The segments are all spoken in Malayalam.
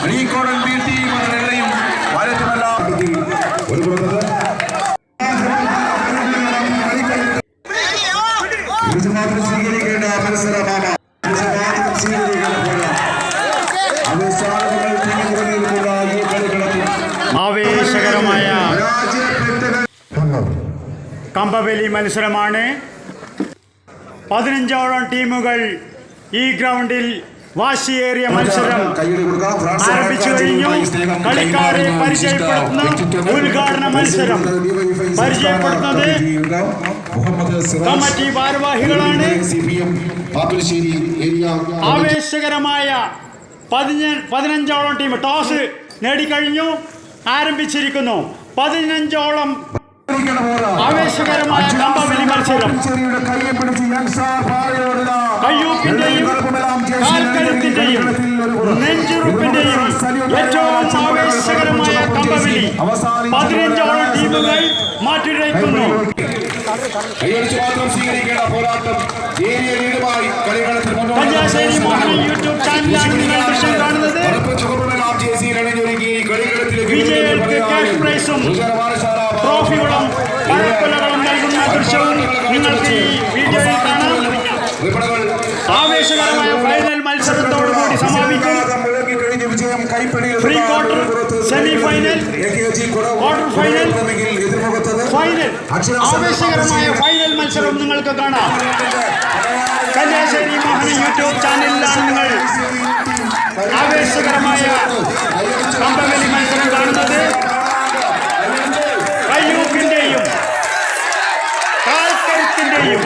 അഴീക്കോടൻ ബി ടി മലനെല്ലയും വാരത്തുമെല്ലാം ഒരു പുറത്തത് ഇരുചുമാത്രം സ്വീകരിക്കേണ്ട മത്സരമാണ് ഇരുചുമാത്രം സ്വീകരിക്കേണ്ട പോലെ അവസാനങ്ങൾ തിങ്ങി നിറഞ്ഞിരിക്കുന്ന ഈ കളിക്കളത്തിൽ ആവേശകരമായ പരാജയപ്പെട്ടവർ കമ്പവലി മത്സരമാണ്. പതിനഞ്ചോളം ടീമുകൾ ഈ ഗ്രൗണ്ടിൽ വാശിയേറിയ മത്സരം ആരംഭിച്ചു കഴിഞ്ഞു. കളിക്കാരെ പരിചയപ്പെടുത്തുന്ന ഉദ്ഘാടന മത്സരം. പരിചയപ്പെടുത്തുന്നത് കമ്മിറ്റി ഭാരവാഹികളാണ്. ആവേശകരമായ പതിന പതിനഞ്ചോളം ടീം ടോസ് നേടിക്കഴിഞ്ഞു. ആരംഭിച്ചിരിക്കുന്നു. പതിനഞ്ചോളം ആവേശകരമായ കമ്പവലി മത്സരം. ചെറിയുടെ കയ്യെ പിടിച്ച് യൻസാർ പാറയോടുള്ള കയ്യൂക്കിന്റെയും കാൽക്കരുത്തിന്റെയും നെഞ്ചുറുപ്പിന്റെയും ഏറ്റവും ആവേശകരമായ കമ്പവലി പതിനഞ്ചോളം ടീമുകൾ മാറ്റിരയ്ക്കുന്നു മുന്നോട്ട് മോഹൻ യൂട്യൂബ് ചാനലാണ് നിങ്ങൾ ദൃശ്യം കാണുന്നത്. വിജയികൾക്ക് ക്യാഷ് പ്രൈസും ട്രോഫികളും പഴക്കൊലകളും നൽകുന്ന ദൃശ്യവും നിങ്ങൾക്ക് ഈ വീഡിയോയിൽ കാണാം. ആവേശകരമായ ഫൈനൽ മത്സരത്തോടുകൂടി സമാപിക്കും. Pre quarter semi final quarter final final ആവേശകരമായ ഫൈനൽ മത്സരം നിങ്ങൾക്ക് കാണാം. കന്യാശ്ശേരി മോഹൻ യൂട്യൂബ് ചാനലിലാണ് നിങ്ങൾ ആവേശകരമായ കമ്പവലി മത്സരം കാണുന്നത് കയ്യൂക്കിന്റെയും കാൽക്കരുത്തിന്റെയും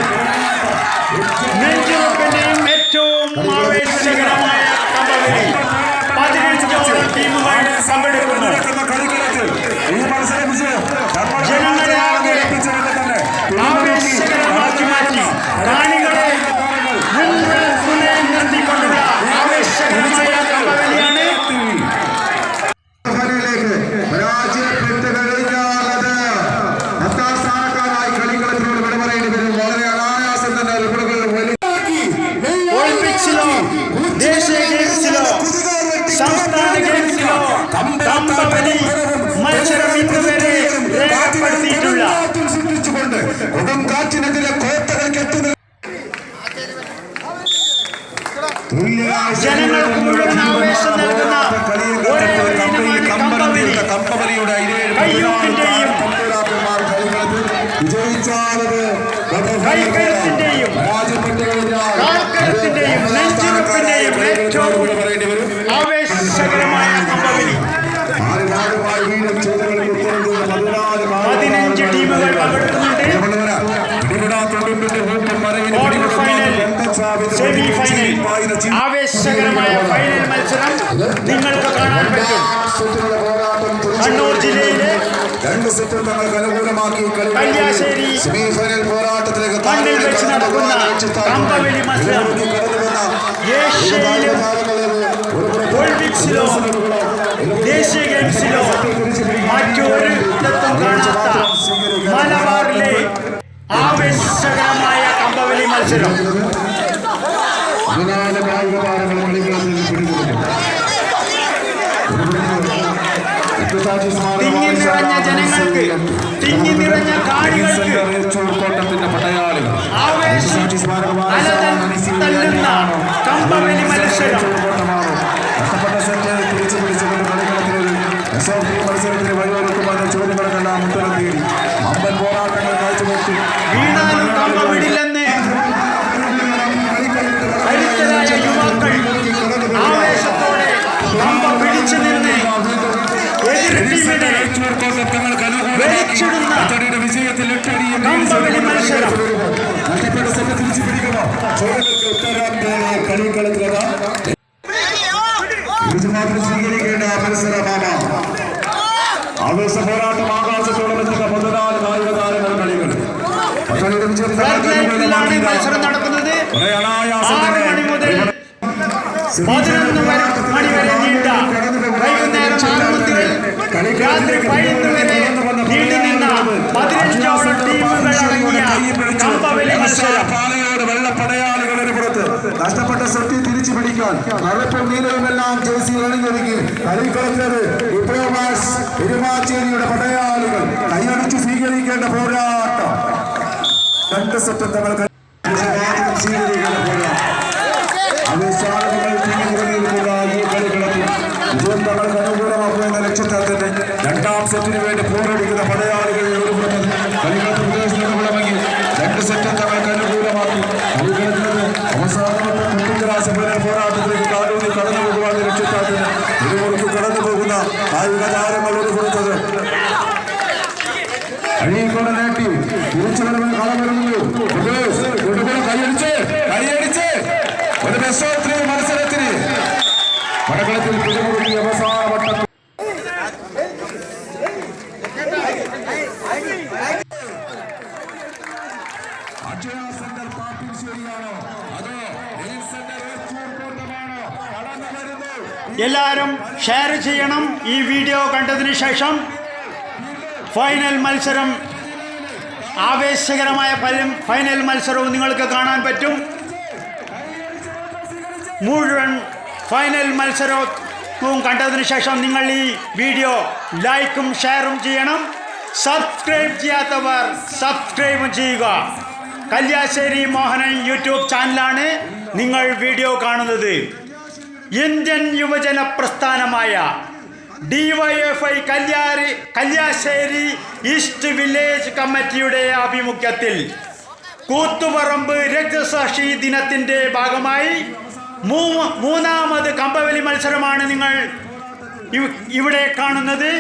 നെഞ്ചുറപ്പിന്റെയും ഏറ്റവും ആവേശകരമായ കമ്പവലി. പതിനഞ്ചോളം ടീമുകൾ പങ്കെടുക്കുന്നു ജനങ്ങളെ കഴിഞ്ഞാൽ കാൽക്കരുത്തിന്റെയും നെഞ്ചുറപ്പിന്റെയും ഏറ്റവും പറയേണ്ടി വരും ആവേശകരമായ കമ്പവലി ആരുമാരുമായി വീണ്ടും ചെയ്തകളിൽ ഉൾക്കൊള്ളുന്ന പതിനാല് പതിനഞ്ച് ടീമുകൾ പങ്കെടുക്കുന്നുണ്ട് ക്വാർട്ടർ ഫൈനൽ സെമി ഫൈനൽ ആവേശകരമായ ഫൈനൽ മത്സരം. നിങ്ങൾക്ക് കാണാൻ പറ്റും. കണ്ണൂർ ജില്ലയിലെ രണ്ട് സെറ്റും തങ്ങൾക്ക് അനുകൂലമാക്കി കല്യാശ്ശേരി സെമി ഫൈനൽ പോരാട്ടത്തിലേക്ക് മണ്ണിൽ വെച്ച് നടക്കുന്ന കമ്പവലി മത്സരം. ഏഷ്യയിലും ഒളിമ്പിക്സിലോ ദേശീയ ഗെയിംസിലോ മറ്റൊരു കാണാത്ത മലബാറിലെ ആവേശകരമായ കമ്പവലി മത്സരം. ആവേശം അലതൽ തല്ലുന്ന കമ്പവലി മത്സരം മത്സരത്തിന് വഴിയൊരുക്കുമെന്ന ചോദ്യങ്ങൾക്കെല്ലാം ഉത്തരം തേടി അമ്പൻ പോരാട്ടങ്ങൾ കാഴ്ചവെച്ചു. വീണാലും കമ്പ വിടില്ലെന്ന് കരുത്തരായ യുവാക്കൾ ആവേശത്തോടെ കമ്പ പിടിച്ചു നിന്ന് വിജയത്തിൽ കമ്പവലി മത്സരം. ചോദ്യങ്ങൾക്ക് ഉത്തരം കളിക്കളത്തിലത് ഗുജറാത്തിൽ സ്വീകരിക്കേണ്ട മത്സരമാണ് ആവേശ പോരാട്ടം ആകാശത്തോടെ എത്തുന്ന പതിനാല് കായിക താരങ്ങൾ കളികൾ മത്സരം നടക്കുന്നത് മണി മുതൽ പതിനൊന്ന് മണി വരെ നീണ്ട വൈകുന്നേരം ആറ് മുതൽ രാത്രി പതിനൊന്ന് വരെ നീണ്ടു പതിനഞ്ചോളം ടീമുകൾ അടങ്ങിയ കമ്പവലി മത്സരം കറുപ്പും നീലയുമെല്ലാം ജേഴ്സി അണിഞ്ഞൊരുങ്ങി കളിക്കളത്തിലത് ഡിപ്ലോമാസ് പെരുമാച്ചേരിയുടെ പടയാളികൾ. കൈയടിച്ച് സ്വീകരിക്കേണ്ട പോരാട്ടം. രണ്ട് തങ്ങൾ ക- സ്വീകരിക്കേണ്ട പോരാട്ടം. ആവേശാലുകൾ തിങ്ങിനിറങ്ങിയിരിക്കുന്ന ഈ കളിക്കളത്തിൽ വിജയം തങ്ങൾക്ക് അഴീക്കോടെ നേട്ടി. തിരിച്ചു വരുമ്പോൾ കളം വരുന്നു കൈയടിച്ച് കൈയടിച്ച്. ഒരു ബെസ്റ്റ് ഓഫ് ത്രീ മത്സരത്തിന്. പടകളത്തിൽ പിടിമുറുക്കി അവസാന വട്ടത്തിൽ. വരുന്നു. എല്ലാവരും ഷെയർ ചെയ്യണം ഈ വീഡിയോ കണ്ടതിന് ശേഷം. ഫൈനൽ മത്സരം ആവേശകരമായ ഫൈനൽ മത്സരവും നിങ്ങൾക്ക് കാണാൻ പറ്റും. മുഴുവൻ ഫൈനൽ മത്സരവും കണ്ടതിന് ശേഷം നിങ്ങൾ ഈ വീഡിയോ ലൈക്കും ഷെയറും ചെയ്യണം. സബ്സ്ക്രൈബ് ചെയ്യാത്തവർ സബ്സ്ക്രൈബും ചെയ്യുക. കല്യാശ്ശേരി മോഹനൻ യൂട്യൂബ് ചാനലാണ് നിങ്ങൾ വീഡിയോ കാണുന്നത്. ഇന്ത്യൻ യുവജന പ്രസ്ഥാനമായ ഡിവൈഎഫ്ഐ കല്യാറി കല്യാശ്ശേരി ഈസ്റ്റ് വില്ലേജ് കമ്മിറ്റിയുടെ ആഭിമുഖ്യത്തിൽ കൂത്തുപറമ്പ് രക്തസാക്ഷി ദിനത്തിന്റെ ഭാഗമായി മൂന്നാമത് കമ്പവലി മത്സരമാണ് നിങ്ങൾ ഇവിടെ കാണുന്നത്.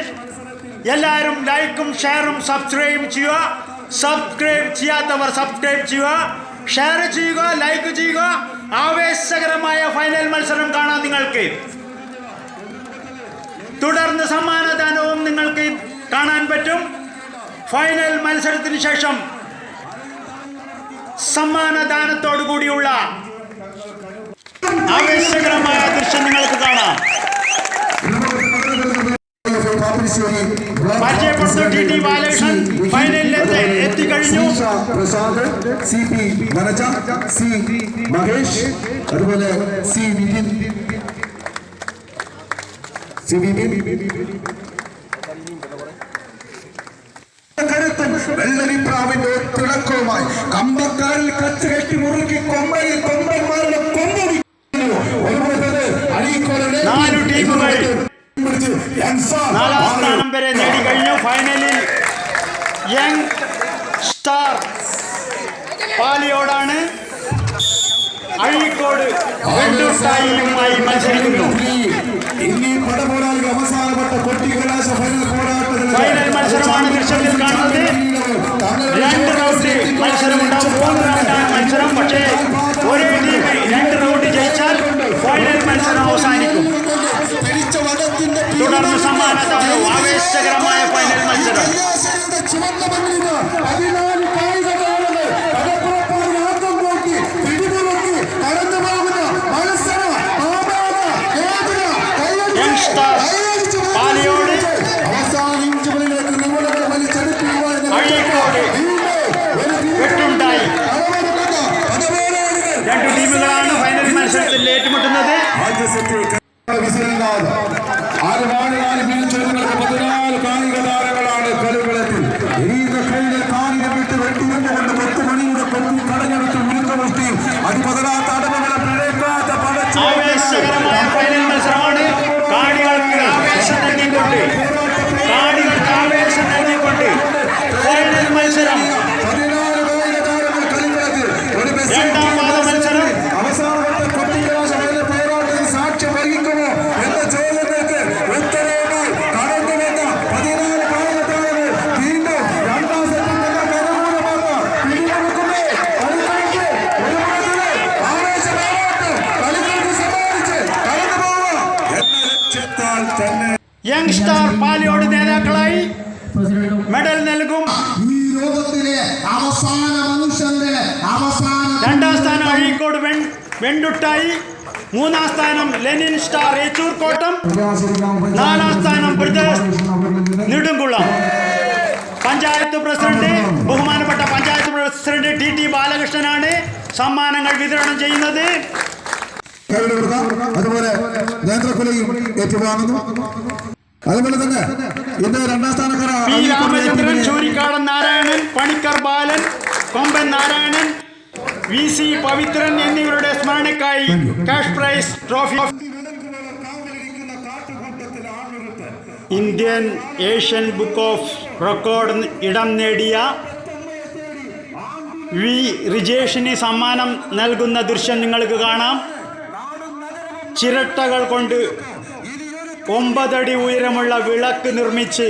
എല്ലാവരും ലൈക്കും ഷെയറും സബ്സ്ക്രൈബ് ചെയ്യുക. സബ്സ്ക്രൈബ് ചെയ്യാത്തവർ സബ്സ്ക്രൈബ് ചെയ്യുക. ഷെയർ ചെയ്യുക ലൈക്ക് ചെയ്യുക. ആവേശകരമായ ഫൈനൽ മത്സരം കാണാം നിങ്ങൾക്ക്. തുടർന്ന് സമ്മാനദാനവും നിങ്ങൾക്ക് കാണാൻ പറ്റും. ഫൈനൽ മത്സരത്തിന് ശേഷം സമ്മാനദാനത്തോടു കൂടിയുള്ള ആവേശകരമായ ദൃശ്യം നിങ്ങൾക്ക് കാണാം. T T. Prasad C P മനജ C Mahesh അതുപോലെ സി വിപിൻ സി വിപിൻ കരുത്തും വെള്ളരിപ്രാവിന്റെ തിളക്കവുമായി കമ്പക്കാരിൽ കച്ച് കെട്ടി മുറുക്കി കൊമ്പയിൽ കൊമ്പന്മാരുടെ കൊമ്പ് നാലു ടീമുകൾ നാലാം സ്ഥാനം വരെ നേടിക്കഴിഞ്ഞു. ഫൈനലിൽ യങ് സ്റ്റാർ പാലിയോടാണ് അഴീക്കോട് വെണ്ടുട്ടായിയുമായി മത്സരിക്കുന്നു ഇനി പടപോരാളികൾ അവസാനപ്പെട്ട കൊട്ടി കലാശ ഫൈനൽ പോരാട്ടത്തിൽ ഫൈനൽ മത്സരമാണ് ദൃശ്യത്തിൽ കാണുന്നത് രണ്ട് റൗണ്ട് മത്സരമുണ്ടാവും മൂന്ന് റൗണ്ടാണ് മത്സരം. പക്ഷേ ഒരേ ടീം രണ്ട് റൗണ്ട് ജയിച്ചാൽ ഫൈനൽ മത്സരം അവസാനിക്കും. തുടർന്ന് സമ്മാനദാനവും ആവേശകരമായ ഫൈനൽ മത്സരം. യങ് സ്റ്റാർ പാലിയോട് നേതാക്കളായി മെഡൽ നൽകും. ഈ ലോകത്തിലെ അവസാന മനുഷ്യന്റെ അവസാന രണ്ടാം സ്ഥാനം അഴീക്കോട് വെണ്ടുട്ടായി. മൂന്നാം സ്ഥാനം ലെനിൻ സ്റ്റാർ ഏച്ചൂർ കോട്ടം നാലാം സ്ഥാനം നെടുങ്കുളം പഞ്ചായത്ത് പ്രസിഡന്റ് ബഹുമാനപ്പെട്ട പഞ്ചായത്ത് പ്രസിഡന്റ് ടി ടി ബാലകൃഷ്ണനാണ് സമ്മാനങ്ങൾ വിതരണം ചെയ്യുന്നത്. അതുപോലെ നേന്ത്രക്കുലയും ഏറ്റുവാങ്ങുന്നു. അതുപോലെ തന്നെ ഇന്ന് രണ്ടാം സ്ഥാനക്കാരാണ് ചൂരിക്കാടൻ നാരായണൻ പണിക്കർ ബാലൻ കൊമ്പൻ നാരായണൻ വി സി പവിത്രൻ എന്നിവരുടെ സ്മരണയ്ക്കായി cash prize trophy Indian Asian book of record ഇടം നേടിയ വി റിജേഷിന് സമ്മാനം നൽകുന്ന ദൃശ്യം നിങ്ങൾക്ക് കാണാം. ചിരട്ടകൾ കൊണ്ട് ഒമ്പതടി ഉയരമുള്ള വിളക്ക് നിർമ്മിച്ച്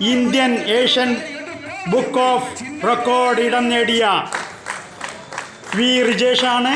Indian Asian book of record ഇടം നേടിയ വി. റിജേഷാണ്